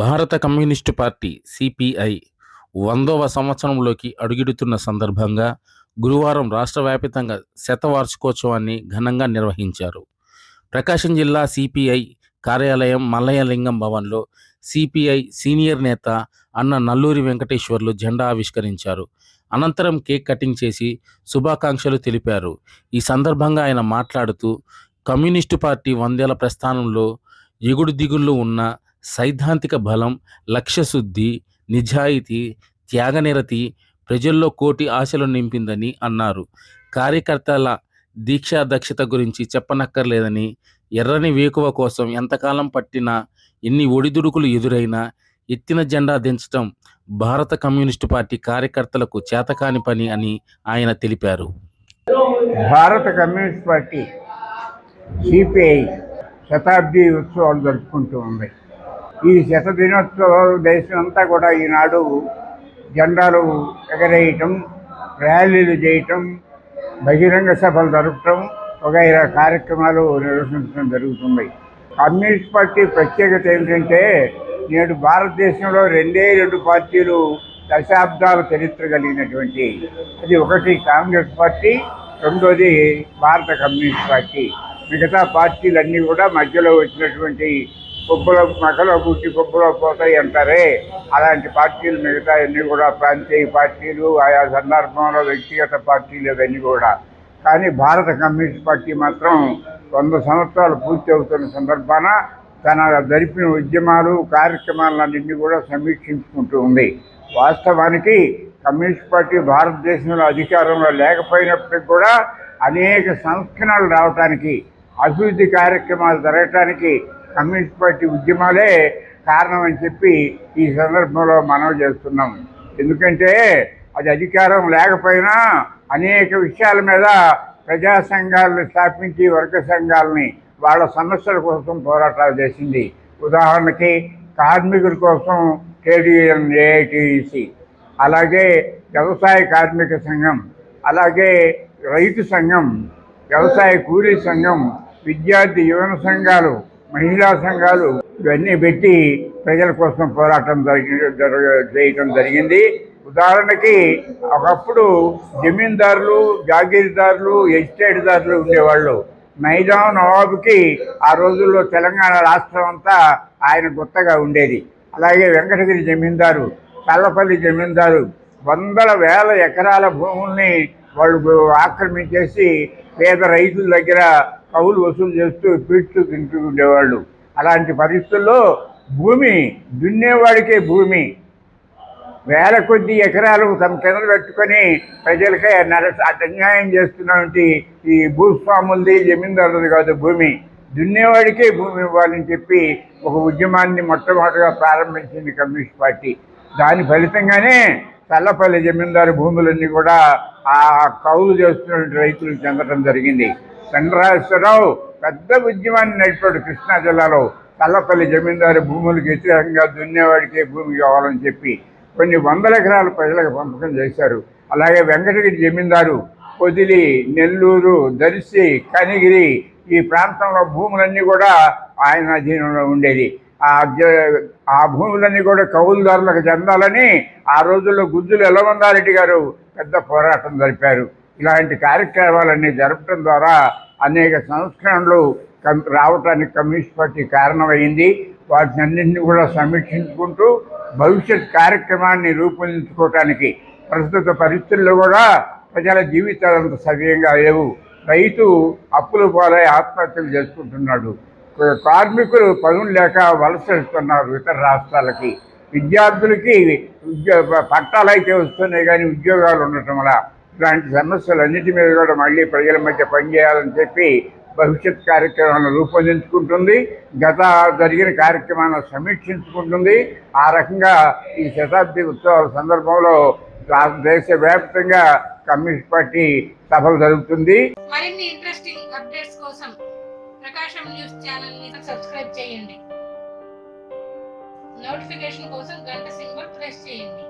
భారత communist party CPI వందవ సంవత్సరంలోకి అడుగిడుతున్న సందర్భంగా గురువారం రాష్ట్ర వ్యాపితంగా శతవార్షికోత్సవాన్ని ఘనంగా నిర్వహించారు. ప్రకాశం జిల్లా సిపిఐ కార్యాలయం మల్లయ్యలింగం భవన్లో సిపిఐ సీనియర్ నేత అన్న నల్లూరి వెంకటేశ్వర్లు జెండా ఆవిష్కరించారు. అనంతరం కేక్ కటింగ్ చేసి శుభాకాంక్షలు తెలిపారు. ఈ సందర్భంగా ఆయన మాట్లాడుతూ కమ్యూనిస్టు పార్టీ వందేళ్ళ ప్రస్థానంలో ఎగుడు దిగుళ్ళు ఉన్న సైద్ధాంతిక బలం లక్ష్యశుద్ధి నిజాయితీ త్యాగనిరతి ప్రజల్లో కోటి ఆశలు నింపిందని అన్నారు. కార్యకర్తల దీక్షా దక్షత గురించి చెప్పనక్కర్లేదని ఎర్రని వేకువ కోసం ఎంతకాలం పట్టినా ఎన్ని ఒడిదుడుకులు ఎదురైనా ఎత్తిన జెండా దించడం భారత కమ్యూనిస్టు పార్టీ కార్యకర్తలకు చేతకాని పని అని ఆయన తెలిపారు. భారత కమ్యూనిస్ట్ పార్టీ సిపిఐ శతాబ్ది ఉత్సవాలు జరుపుకుంటూ ఉంది. ఈ శత దినోత్సవాలు దేశం అంతా కూడా ఈనాడు జెండాలు ఎగరేయటం ర్యాలీలు చేయటం బహిరంగ సభలు జరపటం వగైరా కార్యక్రమాలు నిర్వహించడం జరుగుతుంది. కమ్యూనిస్ట్ పార్టీ ప్రత్యేకత ఏమిటంటే నేడు భారతదేశంలో రెండే రెండు పార్టీలు దశాబ్దాల చరిత్ర కలిగినటువంటి. అది ఒకటి కాంగ్రెస్ పార్టీ రెండోది భారత కమ్యూనిస్ట్ పార్టీ. మిగతా పార్టీలన్నీ కూడా మధ్యలో వచ్చినటువంటి కుప్పలో మకలో పుట్టి కుప్పలో పోతాయి అంటారే. అలాంటి పార్టీలు మిగతా అన్నీ కూడా ప్రాంతీయ పార్టీలు ఆయా సందర్భంలో వ్యక్తిగత పార్టీలు అవన్నీ కూడా. కానీ భారత కమ్యూనిస్ట్ పార్టీ మాత్రం వంద సంవత్సరాలు పూర్తి అవుతున్న సందర్భాన తన జరిపిన ఉద్యమాలు కార్యక్రమాలన్నింటినీ కూడా సమీక్షించుకుంటూ ఉంది. వాస్తవానికి కమ్యూనిస్ట్ పార్టీ భారతదేశంలో అధికారంలో లేకపోయినప్పటికీ కూడా అనేక సంస్కరణలు రావటానికి అభివృద్ధి కార్యక్రమాలు జరగటానికి కమ్యూనిస్ట్ పార్టీ ఉద్యమాలే కారణం అని చెప్పి ఈ సందర్భంలో మనం చేస్తున్నాం. ఎందుకంటే అది అధికారం లేకపోయినా అనేక విషయాల మీద ప్రజా సంఘాలను స్థాపించి వర్గ సంఘాలని వాళ్ళ సమస్యల కోసం పోరాటాలు చేసింది. ఉదాహరణకి కార్మికుల కోసం కేడీఎం ఏఐటీసీ అలాగే వ్యవసాయ కార్మిక సంఘం అలాగే రైతు సంఘం వ్యవసాయ కూలీ సంఘం విద్యార్థి యువన సంఘాలు మహిళా సంఘాలు ఇవన్నీ పెట్టి ప్రజల కోసం పోరాటం జరిగి చేయటం జరిగింది. ఉదాహరణకి ఒకప్పుడు జమీందారులు జాగీర్దారులు ఎస్టేట్దారులు ఉండేవాళ్ళు. నైజాం నవాబుకి ఆ రోజుల్లో తెలంగాణ రాష్ట్రం అంతా ఆయన గుత్తగా ఉండేది. అలాగే వెంకటగిరి జమీందారు కల్లపల్లి జమీందారు వందల వేల ఎకరాల భూముల్ని వాళ్ళు ఆక్రమించేసి పేద రైతుల దగ్గర కవులు వసూలు చేస్తూ పీడ్చు తింటూ ఉండేవాళ్ళు అలాంటి పరిస్థితుల్లో భూమి దున్నేవాడికే భూమి. వేల కొద్ది ఎకరాలు తమ కింద పెట్టుకొని ప్రజలకే నర అన్యాయం చేస్తున్నటువంటి ఈ భూస్వాములది జమీందారులది కాదు భూమి. దున్నేవాడికే భూమి ఇవ్వాలని చెప్పి ఒక ఉద్యమాన్ని మొట్టమొదటిగా ప్రారంభించింది కమ్యూనిస్ట్ పార్టీ. దాని ఫలితంగానే చల్లపల్లి జమీందారు భూములన్నీ కూడా ఆ కౌలు చేస్తున్నటువంటి రైతులు చెందడం జరిగింది. చంద్రరాజేశ్వరరావు పెద్ద ఉద్యమాన్ని నడిపాడు కృష్ణా జిల్లాలో. తల్లపల్లి జమీందారు భూములకు వ్యతిరేకంగా దున్నేవాడికే భూమి కావాలని చెప్పి కొన్ని వందల ఎకరాలు ప్రజలకు పంపకం చేశారు. అలాగే వెంకటగిరి జమీందారు పొదిలి నెల్లూరు దర్శి కనిగిరి ఈ ప్రాంతంలో భూములన్నీ కూడా ఆయన అధీనంలో ఉండేది. ఆ ఆ భూములన్నీ కూడా కౌలుదారులకు చెందాలని ఆ రోజుల్లో గుజ్జులు ఎలవందారెడ్డి గారు పెద్ద పోరాటం జరిపారు. ఇలాంటి కార్యక్రమాలన్నీ జరపడం ద్వారా అనేక సంస్కరణలు కం- రావటానికి కమ్యూనిస్ట్ పార్టీ కారణమైంది. వాటిని అన్నింటినీ కూడా సమీక్షించుకుంటూ భవిష్యత్ కార్యక్రమాన్ని రూపొందించుకోవటానికి ప్రస్తుత పరిస్థితుల్లో కూడా ప్రజల జీవితాలు అంత సవ్యంగా లేవు. రైతు అప్పులు పాలై ఆత్మహత్యలు చేసుకుంటున్నాడు. కార్మికులు పనులు లేక వలస వెళ్తున్నారు ఇతర రాష్ట్రాలకి. విద్యార్థులకి ఉద్యోగ పట్టాలు అయితే వస్తున్నాయి కానీ ఉద్యోగాలు ఉండటం వల్ల ఇలాంటి సమస్యలన్నిటి మీద కూడా మళ్ళీ ప్రజల మధ్య పనిచేయాలని చెప్పి భవిష్యత్ కార్యక్రమాలను రూపొందించుకుంటుంది. గత జరిగిన కార్యక్రమాలను సమీక్షించుకుంటుంది. ఆ రకంగా ఈ శతాబ్ది ఉత్సవాల సందర్భంలో రా- దేశవ్యాప్తంగా కమ్యూనిస్ట్ పార్టీ సభలు జరుగుతుంది. మరిన్ని ఇంట్రెస్టింగ్ అప్డేట్స్ కోసం ప్రకాశం న్యూస్ ఛానల్ని సబ్స్క్రైబ్ చేయండి. నోటిఫికేషన్ కోసం గంట సింబల్ ప్రెస్ చేయండి.